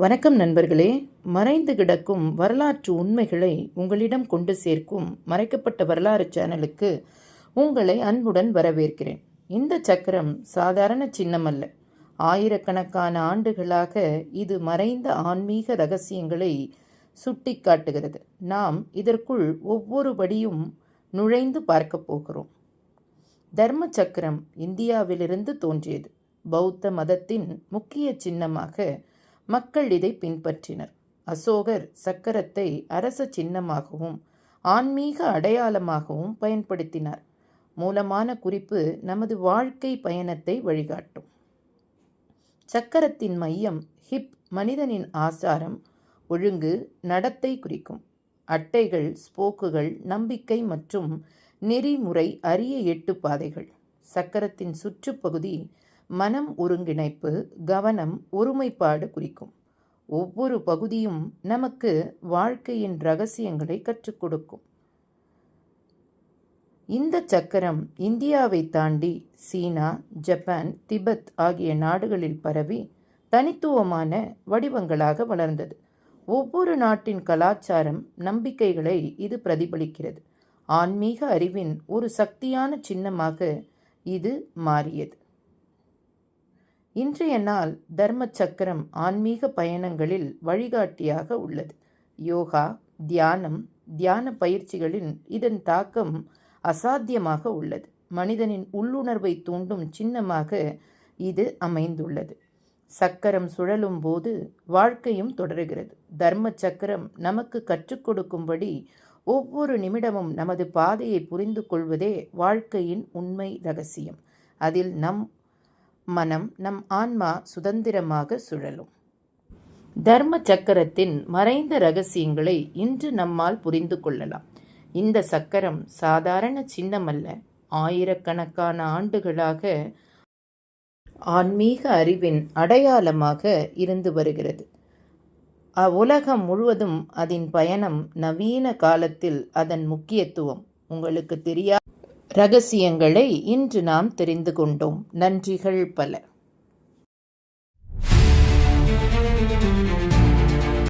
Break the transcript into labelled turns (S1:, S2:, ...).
S1: வணக்கம் நண்பர்களே. மறைந்து கிடக்கும் வரலாற்று உண்மைகளை உங்களிடம் கொண்டு சேர்க்கும் மறைக்கப்பட்ட வரலாறு சேனலுக்கு உங்களை அன்புடன் வரவேற்கிறேன். இந்த சக்கரம் சாதாரண சின்னமல்ல. ஆயிரக்கணக்கான ஆண்டுகளாக இது மறைந்த ஆன்மீக ரகசியங்களை சுட்டிக்காட்டுகிறது. நாம் இதற்குள் ஒவ்வொரு படியும் நுழைந்து பார்க்கப் போகிறோம். தர்ம சக்கரம் இந்தியாவிலிருந்து தோன்றியது. பௌத்த மதத்தின் முக்கிய சின்னமாக மக்கள் இதை பின்பற்றினர். அசோகர் சக்கரத்தை அரச சின்னமாகவும் ஆன்மீக அடையாளமாகவும் பயன்படுத்தினார். மூலமான குறிப்பு நமது வாழ்க்கை பயணத்தை வழிகாட்டும். சக்கரத்தின் மையம் ஹிப் மனிதனின் ஆசாரம் ஒழுங்கு நடத்தை குறிக்கும். அட்டைகள் ஸ்போக்குகள் நம்பிக்கை மற்றும் நெறிமுறை அரிய எட்டு பாதைகள். சக்கரத்தின் சுற்றுப்பகுதி மனம் ஒருங்கிணைப்பு கவனம் ஒருமைப்பாடு குறிக்கும். ஒவ்வொரு பகுதியும் நமக்கு வாழ்க்கையின் ரகசியங்களை கற்றுக் கொடுக்கும். இந்த சக்கரம் இந்தியாவை தாண்டி சீனா ஜப்பான் திபெத் ஆகிய நாடுகளில் பரவி தனித்துவமான வடிவங்களாக வளர்ந்தது. ஒவ்வொரு நாட்டின் கலாச்சாரம் நம்பிக்கைகளை இது பிரதிபலிக்கிறது. ஆன்மீக அறிவின் ஒரு சக்தியான சின்னமாக இது மாறியது. இன்றைய நாள் தர்ம சக்கரம் ஆன்மீக பயணங்களில் வழிகாட்டியாக உள்ளது. யோகா தியானம் தியான பயிற்சிகளின் இதன் தாக்கம் அசாத்தியமாக உள்ளது. மனிதனின் உள்ளுணர்வை தூண்டும் சின்னமாக இது அமைந்துள்ளது. சக்கரம் சுழலும் போது வாழ்க்கையும் தொடர்கிறது. தர்ம சக்கரம் நமக்கு கற்றுக் கொடுக்கும்படி ஒவ்வொரு நிமிடமும் நமது பாதையை புரிந்து கொள்வதே வாழ்க்கையின் உண்மை ரகசியம். அதில் நம் மனம் நம் ஆன்மா சுதந்திரமாக சுழலும். தர்ம சக்கரத்தின் மறைந்த ரகசியங்களை இன்று நம்மால் புரிந்து கொள்ளலாம். இந்த சக்கரம் சாதாரண சின்னமல்ல. ஆயிரக்கணக்கான ஆண்டுகளாக ஆன்மீக அறிவின் அடையாளமாக இருந்து வருகிறது. உலகம் முழுவதும் அதன் பயணம் நவீன காலத்தில் அதன் முக்கியத்துவம். உங்களுக்கு தெரியாது ரகசியங்களை இன்று நாம் தெரிந்து கொண்டோம். நன்றிகள் பல.